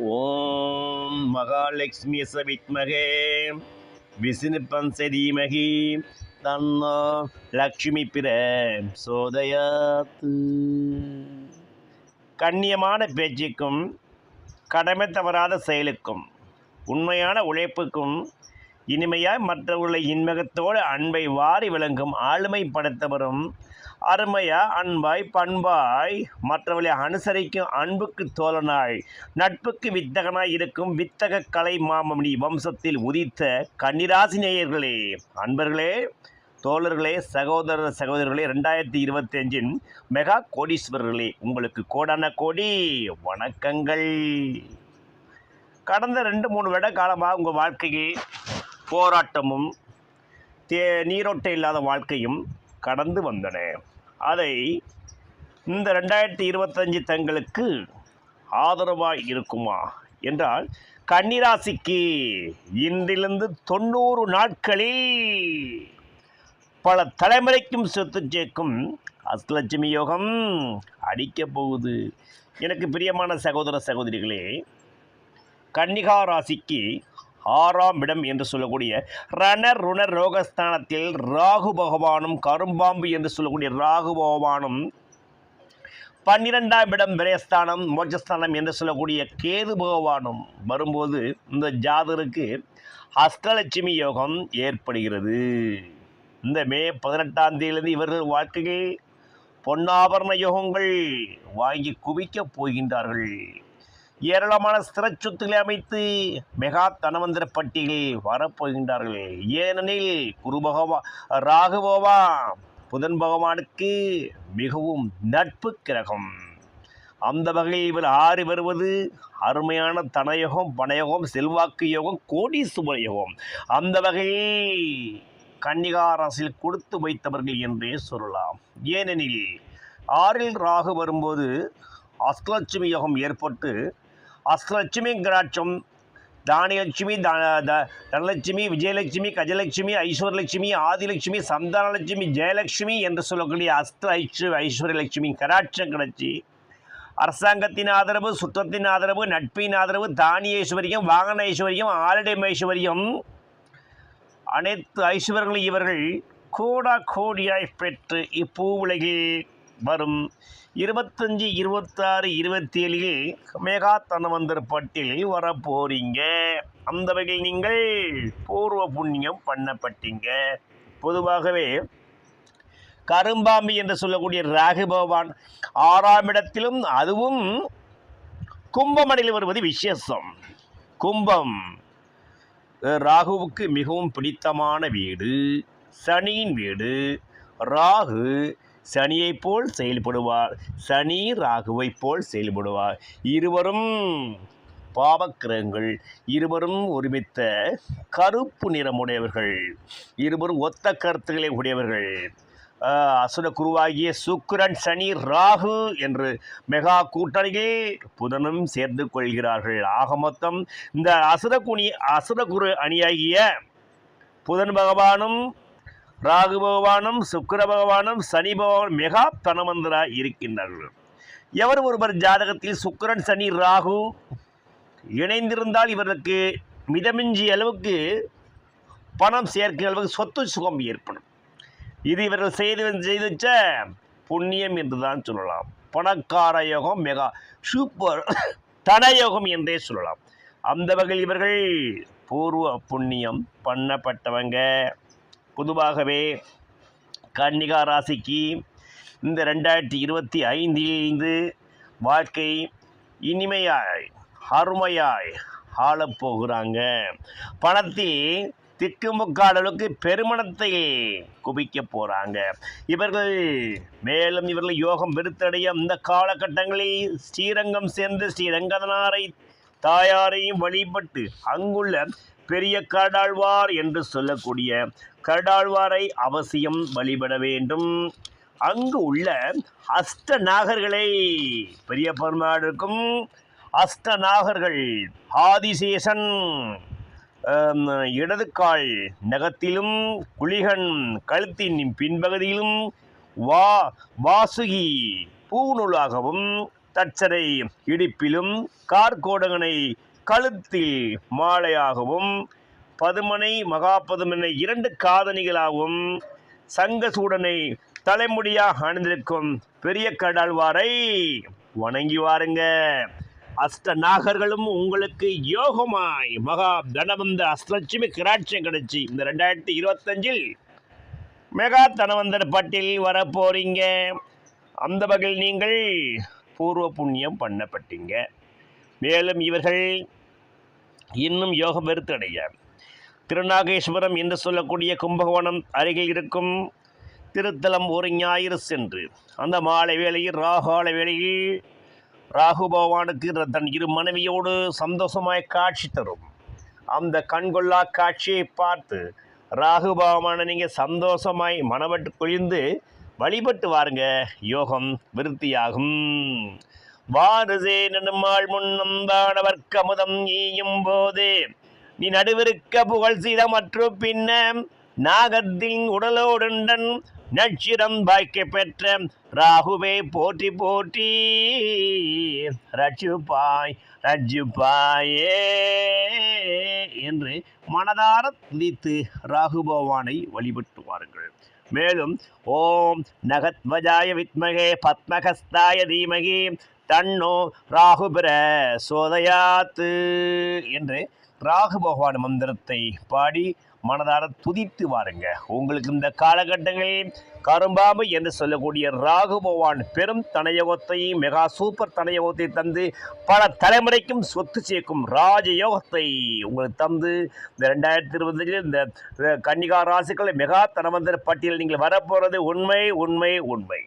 ஓம் மகாலட்சுமி சவித்மகே. விஷ்ணு பஞ்ச தீமகி தன்னோ லக்ஷ்மி பிர சோதயாத்து. கண்ணியமான பேச்சுக்கும் கடமை தவறாத செயலுக்கும் உண்மையான உழைப்புக்கும் இனிமையாய் மற்றவர்களை இன்மகத்தோடு அன்பை வாரி விளங்கும் ஆளுமை படைத்தவரும் அருமையா அன்பாய் பண்பாய் மற்றவர்களை அனுசரிக்கும் அன்புக்கு தோழனாய் நட்புக்கு வித்தகனாய் இருக்கும் வித்தக கலை மாமணி வம்சத்தில் உதித்த கன்னிராசி நேயர்களே அன்பர்களே தோழர்களே சகோதர சகோதரர்களே ரெண்டாயிரத்தி இருபத்தி அஞ்சின் மெகா கோடீஸ்வரர்களே உங்களுக்கு கோடான கோடி வணக்கங்கள். கடந்த ரெண்டு மூணு வருட காலமாக உங்கள் வாழ்க்கையை போராட்டமும் தே நீரோட்டம் இல்லாத வாழ்க்கையும் கடந்து வந்தன. அதை இந்த ரெண்டாயிரத்தி இருபத்தஞ்சி தங்களுக்கு ஆதரவாக இருக்குமா? என்றால் கன்னிராசிக்கு இன்றிலிருந்து தொண்ணூறு நாட்களில் பல தலைமுறைக்கும் சொத்து சேர்க்கும் அஷ்டலட்சுமி யோகம் அடிக்கப் போகுது. எனக்கு பிரியமான சகோதர சகோதரிகளே கன்னிகா ராசிக்கு ஆறாம் இடம் என்று சொல்லக்கூடிய ரணர் ருணர் ரோகஸ்தானத்தில் ராகு பகவானும் கரும்பாம்பு என்று சொல்லக்கூடிய ராகு பகவானும் பன்னிரெண்டாம் இடம் விரயஸ்தானம் மோட்சஸ்தானம் என்று சொல்லக்கூடிய கேது பகவானும் வரும்போது இந்த ஜாதருக்கு அஷ்டலட்சுமி யோகம் ஏற்படுகிறது. இந்த மே பதினெட்டாம் தேதியிலிருந்து இவர்கள் வாழ்க்கையில் பொன்னாபரண யோகங்கள் வாங்கி குவிக்கப் போகின்றார்கள். ஏராளமான ஸ்திரச்சொத்துக்களை அமைத்து மெகா தனவந்திர பட்டியலில் வரப்போகின்றார்கள். ஏனெனில் குரு பகவான் ராகு பகவான் புதன் பகவானுக்கு மிகவும் நட்பு கிரகம். அந்த வகையில் இவர் ஆறு வருவது அருமையான தனயோகம் பணயோகம் செல்வாக்கு யோகம் கோடீஸ்வர யோகம். அந்த வகையில் கன்னிகா ராசியில் கொடுத்து வைத்தவர்கள் என்றே சொல்லலாம். ஏனெனில் ஆறில் ராகு வரும்போது அஷ்டலட்சுமி யோகம் ஏற்பட்டு அஷ்டலட்சுமி கிராட்சம் தானியலட்சுமி த த- தனலட்சுமி விஜயலட்சுமி கஜலட்சுமி ஐஸ்வர்யலட்சுமி ஆதிலட்சுமி சந்தானலட்சுமி ஜெயலட்சுமி என்று சொல்லக்கூடிய அஸ்த ஐஸ்வ ஐஸ்வர்யலட்சுமி கராட்சம் கிடச்சி. அரசாங்கத்தின் ஆதரவு சுத்தத்தின் ஆதரவு நட்பின் ஆதரவு தானிய ஐஸ்வர்யம் வாகன ஐஸ்வர்யம் ஆலயம் ஐஸ்வர்யம். அனைத்து ஐஸ்வர்யங்களும் இவர்கள் கோடா கோடியாய் பெற்று இப்பூ உலகில் வரும். இருபத்தஞ்சி இருபத்தாறு இருபத்தி ஏழில் மேகா தனவந்தர் பட்டியலில் வரப்போறீங்க. அந்த வகையில் நீங்கள் பூர்வ புண்ணியம் பண்ணப்பட்டீங்க. பொதுவாகவே கரும்பாம்பி என்று சொல்லக்கூடிய ராகு பகவான் ஆறாம் இடத்திலும் அதுவும் கும்பமடையில் வருவது விசேஷம். கும்பம் ராகுவுக்கு மிகவும் பிடித்தமான வீடு. சனியின் வீடு. ராகு சனியைப் போல் செயல்படுவார். சனி ராகுவைப் போல் செயல்படுவார். இருவரும் பாவக்கிரகங்கள். இருவரும் ஒருமித்த கருப்பு நிறமுடையவர்கள். இருவரும் ஒத்த கருத்துக்களை உடையவர்கள். அசுர குருவாகிய சுக்கிரன் சனி ராகு என்று மெகா கூட்டணியில் புதனும் சேர்ந்து கொள்கிறார்கள். ஆக மொத்தம் இந்த அசுரகுனி அசுரகுரு அணியாகிய புதன் பகவானும் ராகு பகவானும் சுக்கர பகவானும் சனி பகவான் மெகா தனமந்திரா இருக்கின்றார்கள். எவர் ஒருவர் ஜாதகத்தில் சுக்கரன் சனி ராகு இணைந்திருந்தால் இவருக்கு மிதமிஞ்சிய அளவுக்கு பணம் சேர்க்கிற அளவுக்கு சொத்து சுகம் ஏற்படும். இது இவர்கள் செய்து செய்து வச்ச புண்ணியம் என்று தான் சொல்லலாம். பணக்கார யோகம் மெகா சூப்பர் தனயோகம் என்றே சொல்லலாம். அந்த வகையில் இவர்கள் பூர்வ புண்ணியம் பண்ணப்பட்டவங்க. பொதுவாகவே கன்னிகா ராசிக்கு இந்த ரெண்டாயிரத்தி இருபத்தி ஐந்திலிருந்து வாழ்க்கை இனிமையாய் அருமையாய் ஆளப்போகிறாங்க. பணத்தில் திக்குமுக்கால் அளவுக்கு பெருமணத்தை குவிக்க போகிறாங்க இவர்கள் மேலும் இவர்கள் யோகம் பெருத்தடைய இந்த காலகட்டங்களில் ஸ்ரீரங்கம் சேர்ந்து ஸ்ரீரங்கதனாரை தாயாரையும் வழிபட்டு அங்குள்ள பெரிய கடாழ்வார் என்று சொல்லக்கூடிய கடாழ்வாரை அவசியம் வழிபட வேண்டும். அங்கு உள்ள அஷ்ட நாகர்களை பெரிய பெருமாளுக்கும் அஷ்ட நாகர்கள் ஆதிசேஷன் இடது கால் நகத்திலும் குளிகன் கழுத்தின் பின்பகுதியிலும் வா வாசுகி பூநூலாகவும் தச்சரை இடுப்பிலும் கார்கோடகனை கழுத்தில் மாலையாகவும் பதுமனை மகாபதுமனை இரண்டு காதணிகளாகவும் சங்கசூடனை தலைமுடியாக அணிந்திருக்கும் பெரிய கடல்வாரை வணங்கி வாருங்க. அஷ்ட நாகர்களும் உங்களுக்கு யோகமாய் மகா தனவந்த அஷ்டலட்சுமி கிராட்சியம் கிடைச்சி இந்த ரெண்டாயிரத்தி இருபத்தஞ்சில் மெகா தனவந்தர் பட்டியல் வரப்போறீங்க. அந்த வகையில் நீங்கள் பூர்வ புண்ணியம் பண்ணப்பட்டீங்க. மேலும் இவர்கள் இன்னும் யோக பெருத்தடைய திருநாகேஸ்வரம் என்று சொல்லக்கூடிய கும்பகோணம் அருகில் இருக்கும் திருத்தலம் ஒரு ஞாயிறு சென்று அந்த மாலை வேளையில் ராகால வேளையில் ராகு பகவானுக்கு தன் இரு மனைவியோடு சந்தோஷமாய் காட்சி தரும். அந்த கண்கொள்ளா காட்சியை பார்த்து ராகு பகவானை நீங்கள் சந்தோஷமாய் மனவட்டு குழிந்து வழிபட்டு வாருங்க. யோகம் விருத்தியாகும். வாரசே நெடுமாள் முன்னம் தானவர்க்கு அமுதம் ஈயும் போது நீ நடுவிருக்க புகழ் செய்த மற்றும் பின்ன நாகத்தின் உடலோடுண்டன் நட்சிரம் பாய்க்க பெற்ற ராகுவே போற்றி போற்றி. ரட்சுப்பாய் ரட்சுப்பாயே என்று மனதார துதித்து ராகு பகவானை வழிபட்டு வாருங்கள். மேலும் ஓம் நகத்வஜாய வித்மகே பத்மகஸ்தாய தீமகி தன்னோ ராகுபிர சோதயாத்து என்று ராகு பகவான் மந்திரத்தை பாடி மனதார துதித்து வாருங்க. உங்களுக்கு இந்த காலகட்டங்களில் கரும்பாம்பு என்று சொல்லக்கூடிய ராகு பகவான் பெரும் தனயோகத்தை மெகா சூப்பர் தனயோகத்தை தந்து பல தலைமுறைக்கும் சொத்து சேர்க்கும் ராஜயோகத்தை உங்களுக்கு தந்து இந்த ரெண்டாயிரத்தி இருபத்தஞ்சில் இந்த கன்னிகா ராசிகள் மெகா தனமந்திர பட்டியல் நீங்கள் வரப்போகிறது உண்மை உண்மை உண்மை.